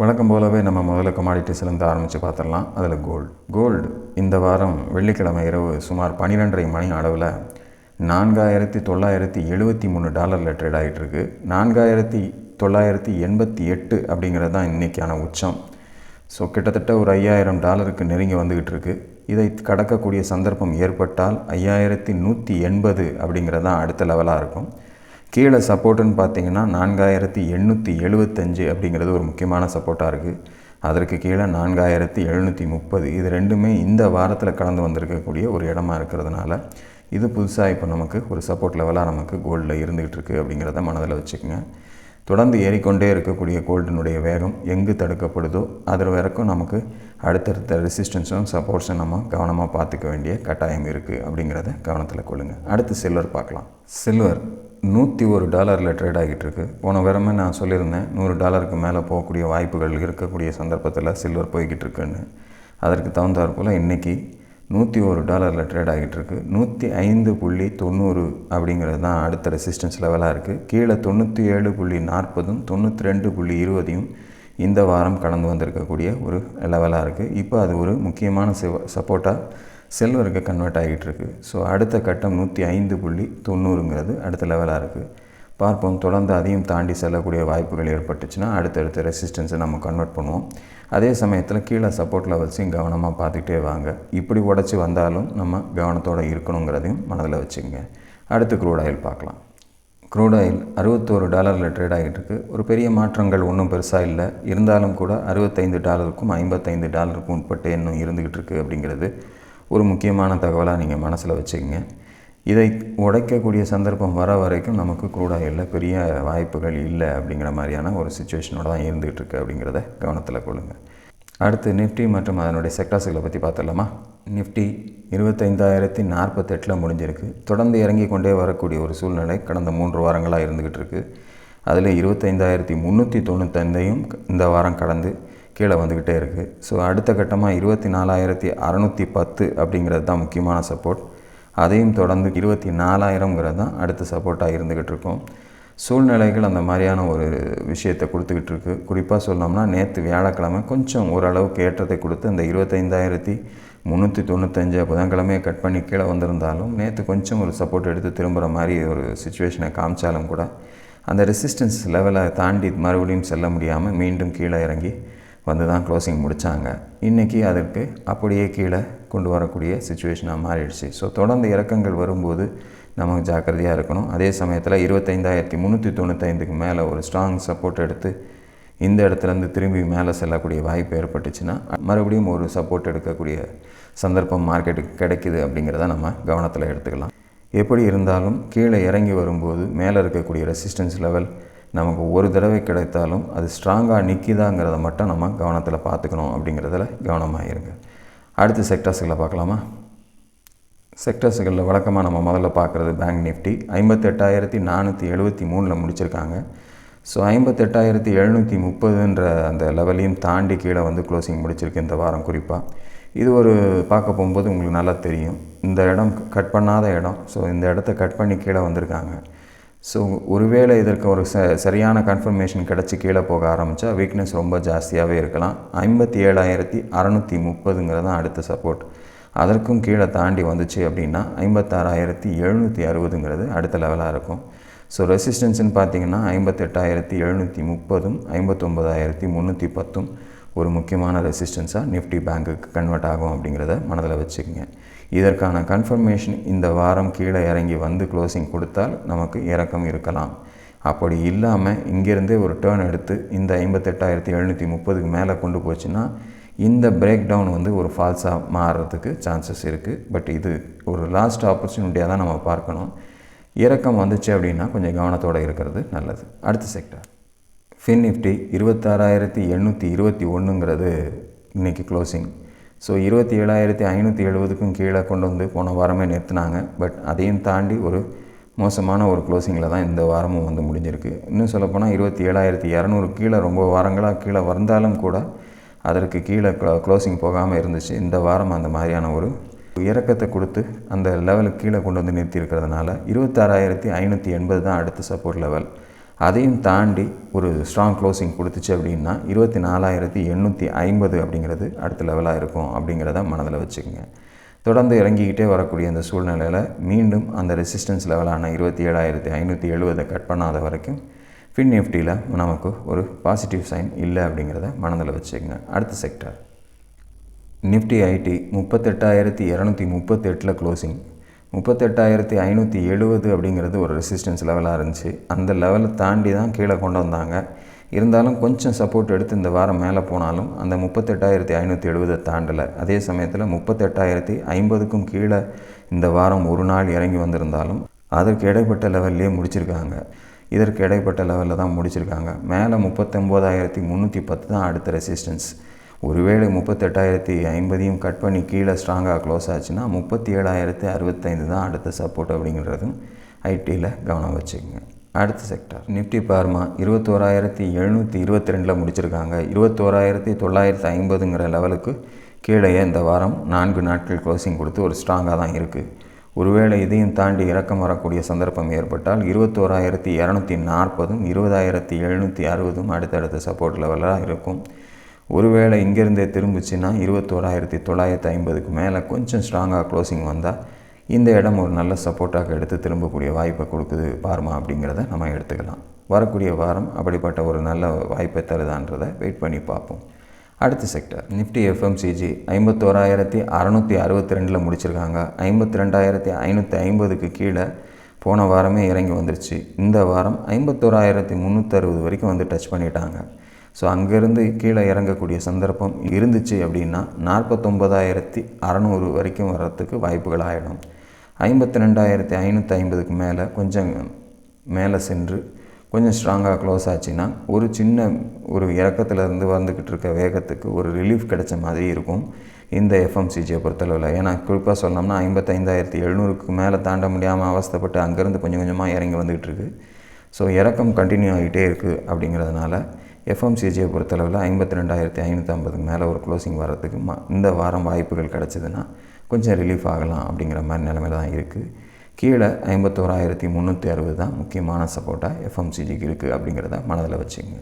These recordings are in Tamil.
வழக்கம் போலவே நம்ம முதல்ல கமாடிட்டிஸ்லேருந்து ஆரம்பித்து பார்த்துடலாம். அதில் கோல்டு கோல்டு இந்த வாரம் வெள்ளிக்கிழமை இரவு சுமார் பன்னிரெண்டரை மணி அளவில் நான்காயிரத்தி தொள்ளாயிரத்தி எழுபத்தி மூணு டாலரில் ட்ரேட் ஆகிட்டுருக்கு நான்காயிரத்தி தொள்ளாயிரத்தி எண்பத்தி எட்டு அப்படிங்கிறது தான் இன்றைக்கான உச்சம். ஸோ கிட்டத்தட்ட ஒரு ஐயாயிரம் டாலருக்கு நெருங்கி வந்துக்கிட்டு இருக்கு இதை கடக்கக்கூடிய சந்தர்ப்பம் ஏற்பட்டால் ஐயாயிரத்தி நூற்றி எண்பது அப்படிங்கிறது தான் அடுத்த லெவலாக இருக்கும். கீழே சப்போர்ட்டுன்னு பார்த்தீங்கன்னா நான்காயிரத்தி எண்ணூற்றி எழுபத்தஞ்சு அப்படிங்கிறது ஒரு முக்கியமான சப்போர்ட்டாக இருக்குது அதற்கு கீழே நான்காயிரத்தி எழுநூற்றி முப்பது. இது ரெண்டுமே இந்த வாரத்தில் கலந்து வந்திருக்கக்கூடிய ஒரு இடமா இருக்கிறதுனால இது புதுசாக இப்போ நமக்கு ஒரு சப்போர்ட் லெவலாக நமக்கு கோல்டில் இருந்துகிட்டு இருக்குது அப்படிங்கிறத மனதில் வச்சுக்கோங்க. தொடர்ந்து ஏறிக்கொண்டே இருக்கக்கூடிய கோல்டினுடைய வேகம் எங்கு தடுக்கப்படுதோ அது வரைக்கும் நமக்கு அடுத்தடுத்த ரெசிஸ்டன்ஸும் சப்போர்ட்ஸும் நம்ம கவனமாக பார்த்துக்க வேண்டிய கட்டாயம் இருக்குது அப்படிங்கிறத கவனத்தில் கொள்ளுங்கள் அடுத்து சில்வர் பார்க்கலாம். சில்வர் நூற்றி ஒரு டாலரில் ட்ரேட் ஆகிட்டு இருக்கு போன வாரமே நான் சொல்லியிருந்தேன் நூறு டாலருக்கு மேலே போகக்கூடிய வாய்ப்புகள் இருக்கக்கூடிய சந்தர்ப்பத்தில் சில்வர் போய்கிட்டு இருக்குன்னு அதற்கு தகுந்தாற் போல் இன்றைக்கி நூற்றி ஒரு டாலரில் ட்ரேட் ஆகிட்டு இருக்கு நூற்றி ஐந்து புள்ளி தொண்ணூறு அப்படிங்கிறது தான் அடுத்த ரெசிஸ்டன்ஸ் லெவலாக இருக்குது கீழே தொண்ணூற்றி ஏழு புள்ளி நாற்பதும் தொண்ணூற்றி ரெண்டு புள்ளி இருபதையும் இந்த வாரம் கடந்து வந்திருக்கக்கூடிய ஒரு லெவலாக இருக்குது இப்போ அது ஒரு முக்கியமான சப்போர்ட்டாக சில்வருக்கு கன்வெர்ட் ஆகிட்டு இருக்கு ஸோ அடுத்த கட்டம் நூற்றி ஐந்து புள்ளி தொண்ணூறுங்கிறது அடுத்த லெவலாக இருக்குது பார்ப்போம். தொடர்ந்து அதையும் தாண்டி செல்லக்கூடிய வாய்ப்புகள் ஏற்பட்டுச்சுன்னா அடுத்தடுத்த ரெசிஸ்டன்ஸை நம்ம கன்வெர்ட் பண்ணுவோம். அதே சமயத்தில் கீழே சப்போர்ட் லெவல்ஸையும் கவனமாக பார்த்துக்கிட்டே வாங்க. இப்படி உடச்சி வந்தாலும் நம்ம கவனத்தோடு இருக்கணுங்கிறதையும் மனதில் வச்சுங்க அடுத்து க்ரூட் ஆயில் பார்க்கலாம். க்ரூட் ஆயில் அறுபத்தோரு டாலரில் ட்ரேட் ஆகிட்டு இருக்கு ஒரு பெரிய மாற்றங்கள் ஒன்றும் பெருசாக இல்லை. இருந்தாலும் கூட அறுபத்தைந்து டாலருக்கும் ஐம்பத்தைந்து டாலருக்கும் உட்பட்டு இன்னும் இருந்துக்கிட்டு இருக்குது அப்படிங்கிறது ஒரு முக்கியமான தகவலாக நீங்கள் மனசில் வச்சுக்கோங்க. இதை உடைக்கக்கூடிய சந்தர்ப்பம் வர வரைக்கும் நமக்கு க்ரூடாயில் பெரிய வாய்ப்புகள் இல்லை அப்படிங்கிற மாதிரியான ஒரு சுச்சுவேஷனோட தான் இருந்துகிட்டு இருக்கு அப்படிங்கிறத கவனத்தில் கொள்ளுங்கள் அடுத்து நிஃப்டி மற்றும் அதனுடைய செக்டார்ஸுகளை பற்றி பார்த்துடலாமா? நிஃப்டி இருபத்தைந்தாயிரத்தி நாற்பத்தெட்டில் முடிஞ்சிருக்கு. தொடர்ந்து இறங்கி கொண்டே வரக்கூடிய ஒரு சூழ்நிலை கடந்த மூன்று வாரங்களாக இருந்துக்கிட்டு இருக்குது அதில் இருபத்தைந்தாயிரத்தி முந்நூற்றி தொண்ணூத்தைந்தையும் இந்த வாரம் கடந்து கீழே வந்துக்கிட்டே இருக்குது ஸோ அடுத்த கட்டமாக இருபத்தி நாலாயிரத்தி அறநூற்றி பத்து அப்படிங்கிறது தான் முக்கியமான சப்போர்ட் அதையும் தொடர்ந்து இருபத்தி நாலாயிரங்கிறது தான் அடுத்த சப்போர்ட்டாக இருந்துக்கிட்டு இருக்கோம். சூழ்நிலைகள் அந்த மாதிரியான ஒரு விஷயத்தை கொடுத்துக்கிட்டு இருக்கு. குறிப்பாக சொன்னோம்னா நேற்று வியாழக்கிழமை கொஞ்சம் ஓரளவுக்கு ஏற்றத்தை கொடுத்து அந்த இருபத்தைந்தாயிரத்தி முந்நூற்றி தொண்ணூத்தஞ்சு புதன்கிழமையை கட் பண்ணி கீழே வந்திருந்தாலும் நேற்று கொஞ்சம் ஒரு சப்போர்ட் எடுத்து திரும்புகிற மாதிரி ஒரு சுச்சுவேஷனை காமிச்சாலும் கூட அந்த ரெசிஸ்டன்ஸ் லெவலை தாண்டி மறுபடியும் செல்ல முடியாமல் மீண்டும் கீழே இறங்கி வந்து தான் க்ளோசிங் முடித்தாங்க இன்றைக்கி அதற்கு அப்படியே கீழே கொண்டு வரக்கூடிய சுச்சுவேஷனாக மாறிடுச்சு. ஸோ தொடர்ந்து இறக்கங்கள் வரும்போது நமக்கு ஜாக்கிரதையாக இருக்கணும். அதே சமயத்தில் இருபத்தைந்தாயிரத்தி முந்நூற்றி தொண்ணூத்தைந்துக்கு மேலே ஒரு ஸ்ட்ராங் சப்போர்ட் எடுத்து இந்த இடத்துலேருந்து திரும்பி மேலே செல்லக்கூடிய வாய்ப்பு ஏற்பட்டுச்சுன்னா மறுபடியும் ஒரு சப்போர்ட் எடுக்கக்கூடிய சந்தர்ப்பம் மார்க்கெட்டுக்கு கிடைக்குது அப்படிங்கிறத நம்ம கவனத்தில் எடுத்துக்கலாம். எப்படி இருந்தாலும் கீழே இறங்கி வரும்போது மேலே இருக்கக்கூடிய ரெசிஸ்டன்ஸ் லெவல் நமக்கு ஒரு தடவை கிடைத்தாலும் அது ஸ்ட்ராங்காக நிற்கிதாங்கிறத மட்டும் நம்ம கவனத்தில் பார்த்துக்கணும் அப்படிங்கிறதுல கவனமாக இருங்க அடுத்து செக்டர்ஸுகளை பார்க்கலாமா? செக்டர்ஸுகளில் வழக்கமாக நம்ம முதல்ல பார்க்குறது பேங்க் நிஃப்டி ஐம்பத்தெட்டாயிரத்தி நானூற்றி எழுபத்தி மூணில் முடிச்சிருக்காங்க. ஸோ ஐம்பத்தெட்டாயிரத்தி எழுநூற்றி முப்பதுன்ற அந்த லெவலையும் தாண்டி கீழே வந்து க்ளோசிங் முடிச்சிருக்கு இந்த வாரம் குறிப்பாக இது ஒரு பார்க்க போகும்போது உங்களுக்கு நல்லா தெரியும். இந்த இடம் கட் பண்ணாத இடம். ஸோ இந்த இடத்த கட் பண்ணி கீழே வந்திருக்காங்க. ஸோ ஒருவேளை இதற்கு ஒரு ச சரியான கன்ஃபர்மேஷன் கிடச்சி கீழே போக ஆரம்பித்தா வீக்னஸ் ரொம்ப ஜாஸ்தியாகவே இருக்கலாம். ஐம்பத்தி ஏழாயிரத்தி அறநூற்றி முப்பதுங்கிறது தான் அடுத்த சப்போர்ட் அதற்கும் கீழே தாண்டி வந்துச்சு அப்படின்னா ஐம்பத்தாறாயிரத்தி எழுநூற்றி அறுபதுங்கிறது அடுத்த லெவலாக இருக்கும். ஸோ ரெசிஸ்டன்ஸ்னு பார்த்தீங்கன்னா ஐம்பத்தெட்டாயிரத்தி எழுநூற்றி முப்பதும் ஐம்பத்தொம்பதாயிரத்தி முந்நூற்றி பத்தும் ஒரு முக்கியமான ரெசிஸ்டன்ஸாக நிஃப்டி பேங்க்குக்கு கன்வெர்ட் ஆகும் அப்படிங்கிறத மனதில் வச்சுக்கோங்க. இதற்கான கன்ஃபர்மேஷன் இந்த வாரம் கீழே இறங்கி வந்து க்ளோசிங் கொடுத்தால் நமக்கு இறக்கம் இருக்கலாம். அப்படி இல்லாமல் இங்கேருந்தே ஒரு டேர்ன் எடுத்து இந்த ஐம்பத்தெட்டாயிரத்தி எழுநூற்றி முப்பதுக்கு மேலே கொண்டு போச்சுன்னா இந்த பிரேக் டவுன் வந்து ஒரு ஃபால்ஸாக மாறுறதுக்கு சான்சஸ் இருக்குது பட் இது ஒரு லாஸ்ட் ஆப்பர்ச்சுனிட்டியாக தான் நம்ம பார்க்கணும். இறக்கம் வந்துச்சு அப்படின்னா கொஞ்சம் கவனத்தோடு இருக்கிறது நல்லது. அடுத்த செக்டர் ஃபின் நிஃப்டி இருபத்தாறாயிரத்தி எண்ணூற்றி இருபத்தி ஒன்றுங்கிறது இன்றைக்கி க்ளோசிங் ஸோ இருபத்தி ஏழாயிரத்தி ஐநூற்றி எழுபதுக்கும் கீழே கொண்டு வந்து போன வாரமே நிறுத்தினாங்க. பட் அதையும் தாண்டி ஒரு மோசமான ஒரு க்ளோசிங்கில் தான் இந்த வாரமும் வந்து முடிஞ்சிருக்கு. இன்னும் சொல்லப்போனால் இருபத்தி ஏழாயிரத்தி இரநூறு கீழே ரொம்ப வாரங்களாக கீழே வந்தாலும் கூட அதற்கு கீழே க்ளோசிங் போகாமல் இருந்துச்சு. இந்த வாரம் அந்த மாதிரியான ஒரு இறக்கத்தை கொடுத்து அந்த லெவலுக்கு கீழே கொண்டு வந்து நிறுத்தி இருக்கிறதுனால இருபத்தாறாயிரத்தி ஐநூற்றி எண்பது தான் அடுத்த சப்போர்ட் லெவல் அதையும் தாண்டி ஒரு ஸ்ட்ராங் க்ளோசிங் கொடுத்துச்சு அப்படின்னா இருபத்தி நாலாயிரத்தி எண்ணூற்றி ஐம்பது அப்படிங்கிறது அடுத்த லெவலாக இருக்கும் அப்படிங்கிறத மனதில் வச்சுக்கோங்க. தொடர்ந்து இறங்கிக்கிட்டே வரக்கூடிய அந்த சூழ்நிலையில் மீண்டும் அந்த ரெசிஸ்டன்ஸ் லெவலான இருபத்தி ஏழாயிரத்தி ஐநூற்றி எழுபதை கட் பண்ணாத வரைக்கும் ஃபின் நிஃப்டியில் நமக்கு ஒரு பாசிட்டிவ் சைன் இல்லை அப்படிங்கிறத மனதில் வச்சுக்கோங்க. அடுத்த செக்டர் நிஃப்டி ஐடி முப்பத்தெட்டாயிரத்தி இரநூத்தி முப்பத்தெட்டில் க்ளோசிங் முப்பத்தெட்டாயிரத்தி ஐநூற்றி எழுபது அப்படிங்கிறது ஒரு ரெசிஸ்டன்ஸ் லெவலாக இருந்துச்சு. அந்த லெவலை தாண்டி தான் கீழே கொண்டு வந்தாங்க. இருந்தாலும் கொஞ்சம் சப்போர்ட் எடுத்து இந்த வாரம் மேலே போனாலும் அந்த முப்பத்தெட்டாயிரத்தி ஐநூற்றி எழுபதை தாண்டலை. அதே சமயத்தில் முப்பத்தெட்டாயிரத்தி ஐம்பதுக்கும் கீழே இந்த வாரம் ஒரு நாள் இறங்கி வந்திருந்தாலும் அதற்கு இடைப்பட்ட லெவல்லே முடிச்சிருக்காங்க. இதற்கு இடைப்பட்ட லெவலில் தான் முடிச்சிருக்காங்க. மேலே முப்பத்தொம்போதாயிரத்தி முந்நூற்றி பத்து தான் அடுத்த ரெசிஸ்டன்ஸ் ஒருவேளை முப்பத்தெட்டாயிரத்தி ஐம்பதையும் கட் பண்ணி கீழே ஸ்ட்ராங்காக க்ளோஸ் ஆச்சுன்னா முப்பத்தி ஏழாயிரத்தி அறுபத்தைந்து தான் அடுத்த சப்போர்ட் அப்படிங்கிறதும் ஐடியில் கவனம் வச்சுக்கோங்க. அடுத்த செக்டர் நிஃப்டி பார்மா இருபத்தோராயிரத்தி எழுநூற்றி இருபத்தி ரெண்டில் முடிச்சிருக்காங்க. இருபத்தோராயிரத்தி தொள்ளாயிரத்தி ஐம்பதுங்கிற லெவலுக்கு கீழே இந்த வாரம் நான்கு நாட்கள் க்ளோசிங் கொடுத்து ஒரு ஸ்ட்ராங்காக தான் இருக்குது ஒருவேளை இதையும் தாண்டி இறக்கம் வரக்கூடிய சந்தர்ப்பம் ஏற்பட்டால் இருபத்தோராயிரத்தி இரநூத்தி நாற்பதும் இருபதாயிரத்தி எழுநூற்றி அறுபதும் அடுத்தடுத்த சப்போர்ட் லெவலாக இருக்கும். ஒருவேளை இங்கேருந்தே திரும்பிச்சின்னா இருபத்தோராயிரத்தி தொள்ளாயிரத்தி ஐம்பதுக்கு மேலே கொஞ்சம் ஸ்ட்ராங்காக க்ளோசிங் வந்தால் இந்த இடம் ஒரு நல்ல சப்போர்ட்டாக எடுத்து திரும்பக்கூடிய வாய்ப்பை கொடுக்குது பார்மா அப்படிங்கிறத நம்ம எடுத்துக்கலாம். வரக்கூடிய வாரம் அப்படிப்பட்ட ஒரு நல்ல வாய்ப்பை தருதான்றதை வெயிட் பண்ணி பார்ப்போம். அடுத்த செக்டர் நிஃப்டி எஃப்எம்சிஜி ஐம்பத்தோராயிரத்தி அறநூற்றி அறுபத்தி ரெண்டில் முடிச்சிருக்காங்க. ஐம்பத்தி ரெண்டாயிரத்தி ஐநூற்றி ஐம்பதுக்கு கீழே போன வாரமே இறங்கி வந்துருச்சு. இந்த வாரம் ஐம்பத்தோராயிரத்தி முந்நூற்றறுபது வரைக்கும் வந்து டச் பண்ணிட்டாங்க. ஸோ அங்கேருந்து கீழே இறங்கக்கூடிய சந்தர்ப்பம் இருந்துச்சு அப்படின்னா நாற்பத்தொம்பதாயிரத்தி அறநூறு வரைக்கும் வர்றதுக்கு வாய்ப்புகள் ஆகிடும் ஐம்பத்தி ரெண்டாயிரத்தி ஐநூற்றி ஐம்பதுக்கு மேலே கொஞ்சம் மேலே சென்று கொஞ்சம் ஸ்ட்ராங்காக க்ளோஸ் ஆச்சுன்னா ஒரு சின்ன ஒரு இறக்கத்துலேருந்து வந்துக்கிட்டு இருக்க வேகத்துக்கு ஒரு ரிலீஃப் கிடைச்ச மாதிரி இருக்கும். இந்த எஃப்எம்சிஜியை பொறுத்தளவில். ஏன்னா குறிப்பாக சொன்னோம்னா ஐம்பத்தைந்தாயிரத்தி எழுநூறுக்கு மேலே தாண்ட முடியாமல் அவஸ்தப்பட்டு அங்கேருந்து கொஞ்சம் கொஞ்சமாக இறங்கி வந்துக்கிட்டு இருக்கு. ஸோ இறக்கம் கண்டினியூ ஆகிட்டே இருக்குது அப்படிங்கிறதுனால எஃப்எம்சிஜியை பொறுத்தளவில் ஐம்பத்தி ரெண்டாயிரத்தி ஐநூற்றி ஐம்பதுக்கு மேலே ஒரு க்ளோசிங் வர்றதுக்கு இந்த வாரம் வாய்ப்புகள் கிடச்சிதுன்னா கொஞ்சம் ரிலீஃப் ஆகலாம் அப்படிங்கிற மாதிரி நிலமையில தான் இருக்குது கீழே ஐம்பத்தோராயிரத்தி முந்நூற்றி அறுபது தான் முக்கியமான சப்போர்ட்டாக எஃப்எம்சிஜிக்கு இருக்குது அப்படிங்கிறத மனதில் வச்சுங்க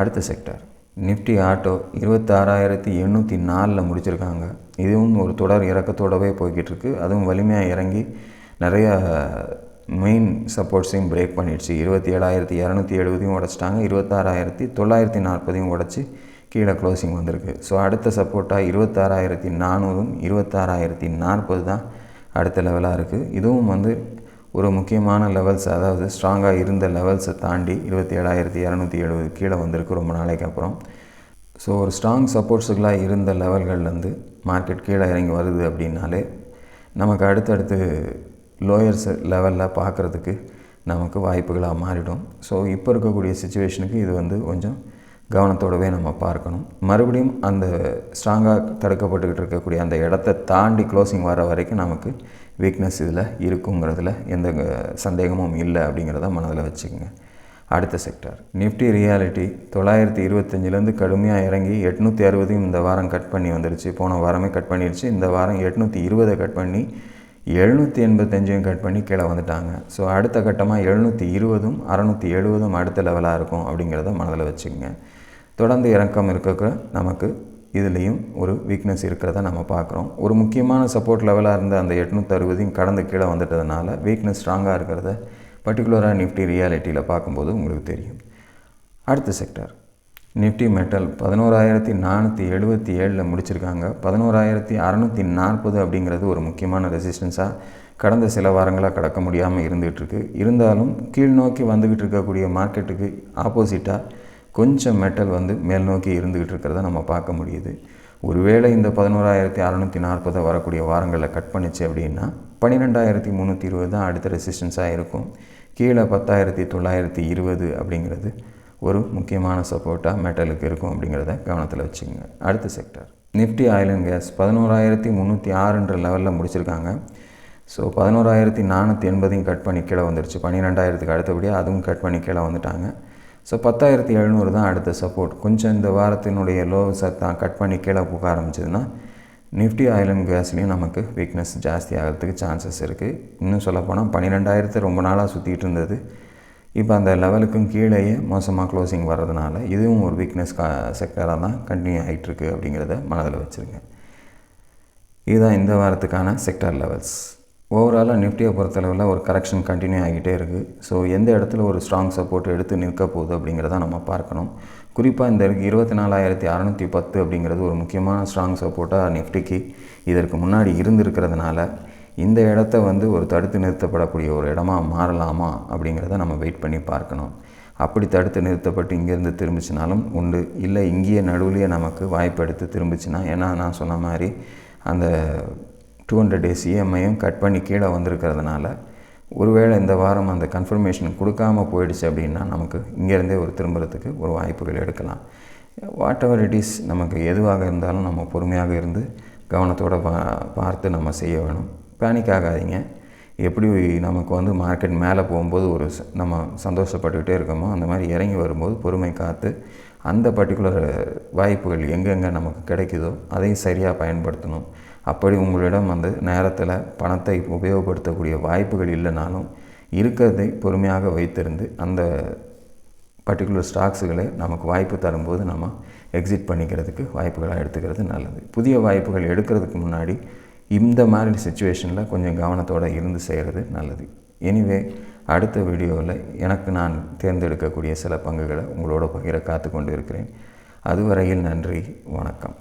அடுத்த செக்டர் நிஃப்டி ஆட்டோ இருபத்தாறாயிரத்தி எண்ணூற்றி நாலில் முடிச்சிருக்காங்க. இதுவும் ஒரு தொடர் இறக்கத்தோடவே போய்கிட்டு இருக்கு. அதுவும் வலிமையாக இறங்கி நிறையா மெயின் சப்போர்ட்ஸையும் பிரேக் பண்ணிடுச்சு. இருபத்தி ஏழாயிரத்தி இரநூத்தி எழுபதையும் உடச்சிட்டாங்க. இருபத்தாறாயிரத்தி தொள்ளாயிரத்தி நாற்பதையும் உடச்சி கீழே க்ளோசிங் வந்திருக்கு. ஸோ அடுத்த சப்போர்ட்டாக இருபத்தாறாயிரத்தி நானூறும் இருபத்தாறாயிரத்தி நாற்பது தான் அடுத்த லெவலாக இருக்குது இதுவும் வந்து ஒரு முக்கியமான லெவல்ஸ் அதாவது ஸ்ட்ராங்காக இருந்த லெவல்ஸை தாண்டி இருபத்தி ஏழாயிரத்தி இரநூத்தி எழுபது கீழே வந்திருக்கு ரொம்ப நாளைக்கு அப்புறம். ஸோ ஒரு ஸ்ட்ராங் சப்போர்ட்ஸுகளாக இருந்த லெவல்கள்லேருந்து மார்க்கெட் கீழே இறங்கி வருது அப்படின்னாலே நமக்கு அடுத்தடுத்து லோயர்ஸ் லெவலில் பார்க்குறதுக்கு நமக்கு வாய்ப்புகளாக மாறிடும். ஸோ இப்போ இருக்கக்கூடிய சுச்சுவேஷனுக்கு இது வந்து கொஞ்சம் கவனத்தோடவே நம்ம பார்க்கணும். மறுபடியும் அந்த ஸ்ட்ராங்காக தடுக்கப்பட்டுக்கிட்டு இருக்கக்கூடிய அந்த இடத்த தாண்டி க்ளோசிங் வர வரைக்கும் நமக்கு வீக்னஸ் இதில் இருக்குங்கிறதுல எந்த சந்தேகமும் இல்லை அப்படிங்கிறத மனதில் வச்சுக்கோங்க. அடுத்த செக்டர் நிஃப்டி ரியாலிட்டி தொள்ளாயிரத்தி இருபத்தஞ்சிலேருந்து கடுமையாக இறங்கி எட்நூற்றி அறுபதையும் இந்த வாரம் கட் பண்ணி வந்துருச்சு. போன வாரமே கட் பண்ணிடுச்சு இந்த வாரம் எட்நூற்றி இருபதை கட் பண்ணி எழுநூற்றி எண்பத்தஞ்சையும் கட் பண்ணி கீழே வந்துட்டாங்க. ஸோ அடுத்த கட்டமாக எழுநூற்றி இருபதும் அறநூற்றி எழுபதும் அடுத்த லெவலாக இருக்கும் அப்படிங்கிறத மனதில் வச்சுக்கோங்க. தொடர்ந்து இறக்கம் இருக்க நமக்கு இதுலேயும் ஒரு வீக்னஸ் இருக்கிறத நம்ம பார்க்குறோம். ஒரு முக்கியமான சப்போர்ட் லெவலாக இருந்த அந்த எட்நூற்றி அறுபதையும் கடந்து கீழே வந்துட்டதுனால வீக்னஸ் ஸ்ட்ராங்காக இருக்கிறத பர்டிகுலராக நிஃப்டி ரியாலிட்டியில் பார்க்கும்போது உங்களுக்கு தெரியும். அடுத்த செக்டர் நிஃப்டி மெட்டல் பதினோராயிரத்தி நானூற்றி எழுபத்தி ஏழில் முடிச்சிருக்காங்க. பதினோராயிரத்தி அறநூற்றி நாற்பது அப்படிங்கிறது ஒரு முக்கியமான ரெசிஸ்டன்ஸாக கடந்த சில வாரங்களாக கடக்க முடியாமல் இருந்துகிட்ருக்கு இருந்தாலும் கீழ் நோக்கி வந்துக்கிட்டு இருக்கக்கூடிய மார்க்கெட்டுக்கு ஆப்போசிட்டாக கொஞ்சம் மெட்டல் வந்து மேல் நோக்கி இருந்துக்கிட்டு இருக்கிறத நம்ம பார்க்க முடியுது. ஒருவேளை இந்த பதினோராயிரத்தி அறநூற்றி நாற்பதை வரக்கூடிய வாரங்களில் கட் பண்ணிச்சு அப்படின்னா பன்னிரெண்டாயிரத்தி முந்நூற்றி இருபது தான் அடுத்த ரெசிஸ்டன்ஸாக இருக்கும். கீழே பத்தாயிரத்தி தொள்ளாயிரத்தி இருபது அப்படிங்கிறது ஒரு முக்கியமான சப்போர்ட்டாக மெட்டலுக்கு இருக்கும் அப்படிங்கிறத கவனத்தில் வச்சுக்கோங்க. அடுத்த sector Nifty oil and gas பதினோராயிரத்தி முந்நூற்றி ஆறுன்ற லெவலில் முடிச்சிருக்காங்க. ஸோ பதினோராயிரத்தி நானூற்றி எண்பதையும் கட் பண்ணி கீழே வந்துருச்சு. பன்னிரெண்டாயிரத்துக்கு அடுத்தபடியாக அதுவும் கட் பண்ணி கீழே வந்துட்டாங்க. ஸோ பத்தாயிரத்தி எழுநூறு தான் அடுத்த சப்போர்ட் கொஞ்சம் இந்த வாரத்தினுடைய லோ சத்தான் கட் பண்ணி கீழே போக ஆரம்பிச்சதுன்னா நிஃப்டி ஆயில் அண்ட் கேஸ்லேயும் நமக்கு வீக்னஸ் ஜாஸ்தி ஆகிறதுக்கு சான்சஸ் இருக்குது இன்னும் சொல்லப்போனால் பன்னிரெண்டாயிரத்து ரொம்ப நாளாக சுற்றிட்டு இருந்தது. இப்போ அந்த லெவலுக்கும் கீழேயே மோசமாக க்ளோசிங் வர்றதுனால இதுவும் ஒரு வீக்னஸ் கா செக்டராக தான் கண்டினியூ ஆகிட்டுருக்கு அப்படிங்கிறத மனதில் வச்சுருங்க. இதுதான் இந்த வாரத்துக்கான செக்டர் லெவல்ஸ் ஓவராலாக நிஃப்டியை பொறுத்தளவில் ஒரு கரெக்ஷன் கண்டினியூ ஆகிட்டே இருக்குது ஸோ எந்த இடத்துல ஒரு ஸ்ட்ராங் சப்போர்ட் எடுத்து நிற்க போகுது அப்படிங்கிறத நம்ம பார்க்கணும். குறிப்பாக இந்த இருபத்தி நாலாயிரத்தி அறநூற்றி பத்து அப்படிங்கிறது ஒரு முக்கியமான ஸ்ட்ராங் சப்போர்ட்டாக நிஃப்டிக்கு இதற்கு முன்னாடி இருந்திருக்கிறதுனால இந்த இடத்த வந்து ஒரு தடுத்து நிறுத்தப்படக்கூடிய ஒரு இடமா மாறலாமா அப்படிங்கிறத நம்ம வெயிட் பண்ணி பார்க்கணும். அப்படி தடுத்து நிறுத்தப்பட்டு இங்கேருந்து திரும்பிச்சினாலும் உண்டு. இல்லை இங்கேயே நடுவுலேயே நமக்கு வாய்ப்பு எடுத்து திரும்பிச்சுன்னா ஏன்னா நான் சொன்ன மாதிரி அந்த டூ ஹண்ட்ரட் டேஸ் இஎம்ஐயும் கட் பண்ணி கீழே வந்திருக்கிறதுனால ஒருவேளை இந்த வாரம் அந்த கன்ஃபர்மேஷன் கொடுக்காம போயிடுச்சு அப்படின்னா நமக்கு இங்கேருந்தே ஒரு திரும்புறதுக்கு ஒரு வாய்ப்புகள் எடுக்கலாம். வாட் எவர் இட் இஸ் நமக்கு எதுவாக இருந்தாலும் நம்ம பொறுமையாக இருந்து கவனத்தோடு பா பார்த்து நம்ம செய்ய வேணும். பேனிக் ஆகாதீங்க எப்படி நமக்கு வந்து மார்க்கெட் மேலே போகும்போது ஒரு நம்ம சந்தோஷப்பட்டுக்கிட்டே இருக்கோமோ அந்த மாதிரி இறங்கி வரும்போது பொறுமை காத்து அந்த பர்டிகுலர் வாய்ப்புகள் எங்கெங்கே நமக்கு கிடைக்குதோ அதையும் சரியாக பயன்படுத்தணும். அப்படி உங்களிடம் வந்து நேரத்தில் பணத்தை உபயோகப்படுத்தக்கூடிய வாய்ப்புகள் இல்லைனாலும் இருக்கிறதை பொறுமையாக வைத்திருந்து அந்த பர்டிகுலர் ஸ்டாக்ஸுகளை நமக்கு வாய்ப்பு தரும்போது நம்ம எக்ஸிட் பண்ணிக்கிறதுக்கு வாய்ப்புகளாக எடுத்துக்கிறது நல்லது. புதிய வாய்ப்புகள் எடுக்கிறதுக்கு முன்னாடி இந்த மாதிரி சுச்சுவேஷனில் கொஞ்சம் கவனத்தோடு இருந்து செய்கிறது நல்லது. எனிவே அடுத்த வீடியோவில் எனக்கு நான் தேர்ந்தெடுக்கக்கூடிய சில பங்குகளை உங்களோட பகிர காத்து கொண்டு இருக்கிறேன் அதுவரையில் நன்றி வணக்கம்.